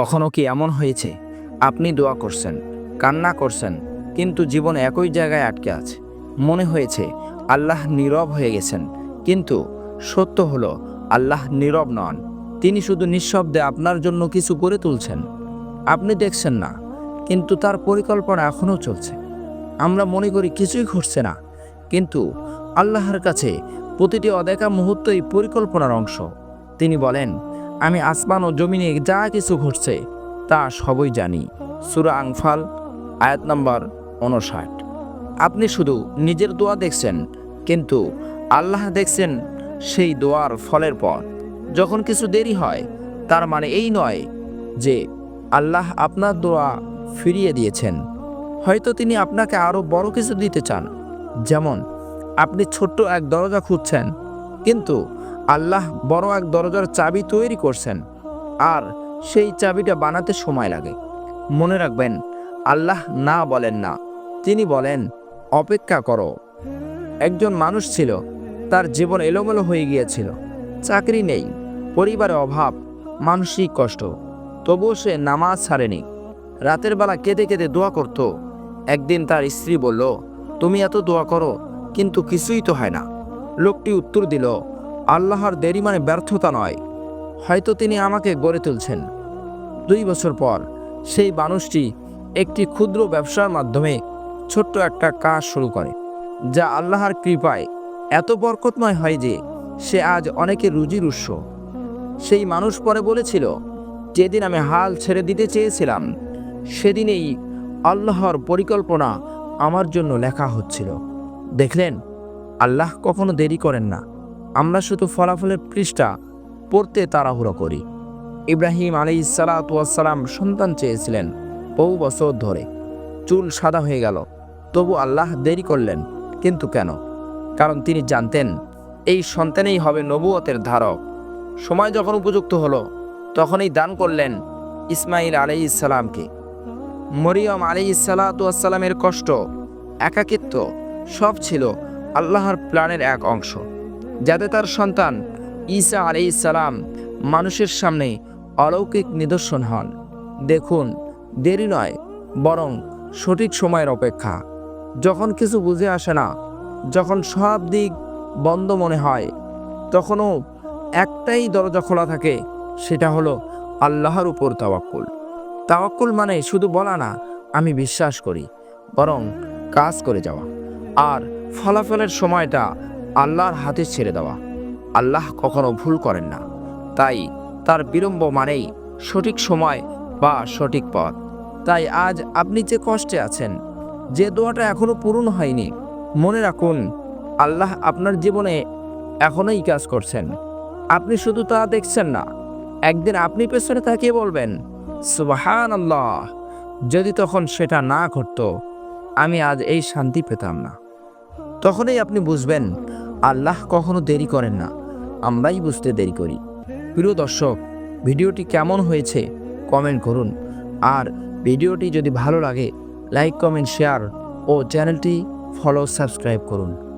কখনো কি এমন হয়েছে? আপনি দোয়া করছেন, কান্না করছেন, কিন্তু জীবন একই জায়গায় আটকে আছে। মনে হয়েছে, আল্লাহ নীরব হয়ে গেছেন, কিন্তু সত্য হলো, আল্লাহ নীরব নন। তিনি শুধু নিঃশব্দে আপনার জন্য কিছু করে তুলছেন। আপনি দেখছেন না, কিন্তু তার পরিকল্পনা এখনও চলছে। আমরা মনে করি কিছুই ঘটছে না, কিন্তু আল্লাহর কাছে প্রতিটি অদেখা মুহূর্তই পরিকল্পনার অংশ। তিনি বলেন আমি আসমান ও জমিনে যা কিছু ঘটছে, তা সবই জানি। সুরা আংফাল আয়াত নম্বর উনষাট আপনি শুধু নিজের দোয়া দেখছেন, কিন্তু আল্লাহ দেখছেন সেই দোয়ার ফলের পর যখন কিছু দেরি হয়, তার মানে এই নয় যে আল্লাহ আপনার দোয়া ফিরিয়ে দিয়েছেন। হয়তো তিনি আপনাকে আরও বড় কিছু দিতে চান, যেমন আপনি ছোট্ট এক দরজা খুঁজছেন, কিন্তু আল্লাহ বড় এক দরজার চাবি তৈরি করছেন, আর সেই চাবিটা বানাতে সময় লাগে। মনে রাখবেন, আল্লাহ না বলেন না, তিনি বলেন, অপেক্ষা করো। একজন মানুষ ছিল, তার জীবন এলোমেলো হয়ে গিয়েছিল। চাকরি নেই, পরিবারে অভাব, মানসিক কষ্ট, তবুও সে নামাজ ছাড়েনি। রাতের বেলা কেঁদে কেঁদে দোয়া করত। একদিন তার স্ত্রী বলল, তুমি এত দোয়া করো, কিন্তু কিছুই তো হয় না। লোকটি উত্তর দিল আল্লাহর দেরি মানে ব্যর্থতা নয়। হয়তো তিনি আমাকে গড়ে তুলছেন। দুই বছর পর সেই মানুষটি একটি ক্ষুদ্র ব্যবসার মাধ্যমে ছোট্ট একটা কাজ শুরু করে, যা আল্লাহর কৃপায় এত বরকতময় হয় যে সে আজ অনেকের রুজির উৎস সেই মানুষ পরে বলেছিল, যেদিন আমি হাল ছেড়ে দিতে চেয়েছিলাম, সেদিনেই আল্লাহর পরিকল্পনা আমার জন্য লেখা হচ্ছিল। দেখলেন, আল্লাহ কখনো দেরি করেন না। আমরা শুধু ফলাফলের পৃষ্ঠা পড়তে তাড়াহুড়ো করি। ইব্রাহিম আলী সালাতাম সন্তান চেয়েছিলেন বহু বছর ধরে। চুল সাদা হয়ে গেল। তবু আল্লাহ দেরি করলেন। কিন্তু কেন? কারণ তিনি জানতেন, এই সন্তানেই হবে নবুয়তের ধারক। সময় যখন উপযুক্ত হলো, তখনই দান করলেন ইসমাইল আলাই ইসালামকে মরিয়ম আলী সালাতামের কষ্ট, একাকিত্ব, সব ছিল আল্লাহর প্ল্যানের এক অংশ। যাতে তার সন্তান ঈসা আলি সালাম মানুষের সামনে অলৌকিক নিদর্শন হন। দেখুন, দেরি নয়, বরং সঠিক সময়ের অপেক্ষা। যখন কিছু বুঝে আসে না, যখন সব দিক বন্ধ মনে হয়, তখনও একটাই দরজা খোলা থাকে, সেটা হলো আল্লাহর উপর তাওয়াক্কুল। তাওয়াক্কুল মানে শুধু বলা না, আমি বিশ্বাস করি, বরং কাজ করে যাওয়া। আর ফলাফলের সময়টা আল্লাহর হাতে ছেড়ে দেওয়া। আল্লাহ কখনো ভুল করেন না। তাই তার বিলম্ব মানেই সঠিক সময় বা সঠিক পথ। তাই আজ আপনি যে কষ্টে আছেন, যে দোয়াটা এখনও পূরণ হয়নি, মনে রাখুন, আল্লাহ আপনার জীবনে এখনোই কাজ করছেন। আপনি শুধু তা দেখছেন না, একদিন আপনি পেছনে তাকিয়ে বলবেন সুবাহান আল্লাহ যদি তখন সেটা না ঘটতো, আমি আজ এই শান্তি পেতাম না। তখনই আপনি বুঝবেন আল্লাহ কখনো দেরি করেন না। আমরাই বুঝতে দেরি করি। প্রিয় দর্শক, ভিডিওটি কেমন হয়েছে কমেন্ট করুন। আর ভিডিওটি যদি ভালো লাগে, লাইক, কমেন্ট, শেয়ার ও চ্যানেলটি ফলো, সাবস্ক্রাইব করুন।